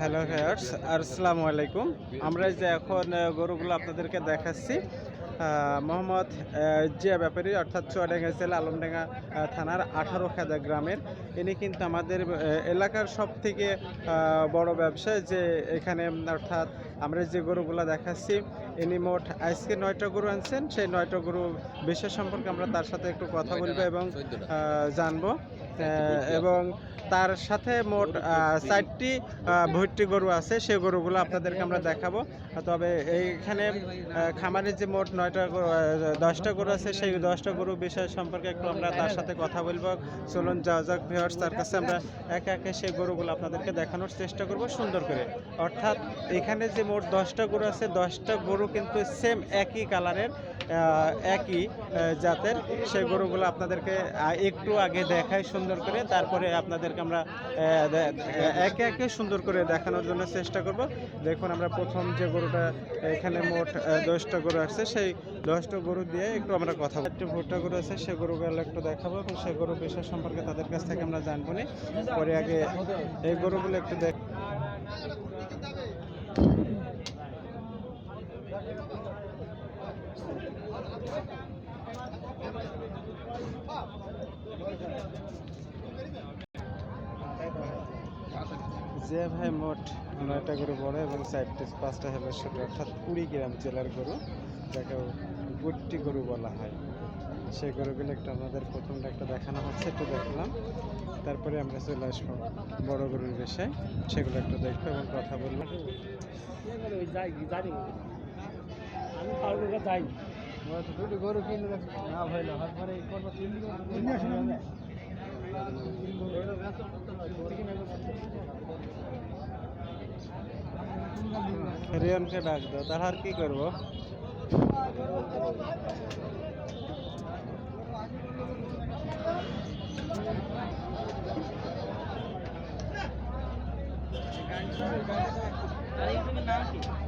Hello here's আসসালামু আলাইকুম আমরা যে এখন গরুগুলো আপনাদেরকে দেখাচ্ছি। মোহাম্মদ জিয়া ব্যাপারী, অর্থাৎ চুয়াডেঙ্গা জেলা আলমডেঙ্গা থানার আঠারো খেদা গ্রামের। ইনি কিন্তু আমাদের এলাকার সব থেকে বড় ব্যবসা যে এখানে অর্থাৎ আমরা যে গরুগুলো দেখাচ্ছি ইনি মোট আজকে নয়টা গরু আনছেন সেই নয়টা গরু বিষয় সম্পর্কে আমরা তার সাথে একটু কথা বলব এবং জানব। এবং তার সাথে মোট চারটি ভর্তি গরু আছে সেই গরুগুলো আপনাদেরকে আমরা দেখাবো। তবে এইখানে আহ, খামারে যে মোট নয়টা দশটা গরু আছে সেই দশটা গরু বিষয় সম্পর্কে একটু আমরা তার সাথে কথা বলব। চলুন যাওয়া যাক ভিওর্স তার কাছে আমরা একে একে সেই গরুগুলো আপনাদেরকে দেখানোর চেষ্টা করব সুন্দর করে। অর্থাৎ এখানে যে মোট দশটা গরু আছে, দশটা গরু কিন্তু সেম একই কালারের একই জাতের। সেই গরুগুলো আপনাদেরকে একটু আগে দেখাই সুন্দর করে। তারপরে আপনাদেরকে আমরা একে একে সুন্দর করে দেখানোর জন্য চেষ্টা করব। দেখুন আমরা প্রথম যে গরুটা, এখানে মোট দশটা গরু আছে সেই দশটা গরু দিয়ে একটু আমরা কথা একটু ভুট্টা গরু আছে, সে গরুগুলো একটু দেখাবো এবং সে গরু বিষয় সম্পর্কে তাদের কাছ থেকে আমরা জানব নি। পরে আগে এই গরুগুলো একটু দেখ যে ভাই মোট নয়টা গরু বড় এবং চারটে পাঁচটা হেলের ছোট, অর্থাৎ কুড়ি গ্রাম জেলার গরু, যাকে গুট্টি গরু বলা হয়। সেই গরুগুলো একটু আমাদের প্রথমটা একটা দেখানো হচ্ছে, একটু দেখলাম। তারপরে আমরা চলে আসব বড় গরুর বিষয়ে। সেগুলো একটু দেখব এবং কথা বলব। আমি যাই গরু কিনলে না ভাইলো তারপরে রিয়নকে ডাক দাও তার আর কি করবো নাম কি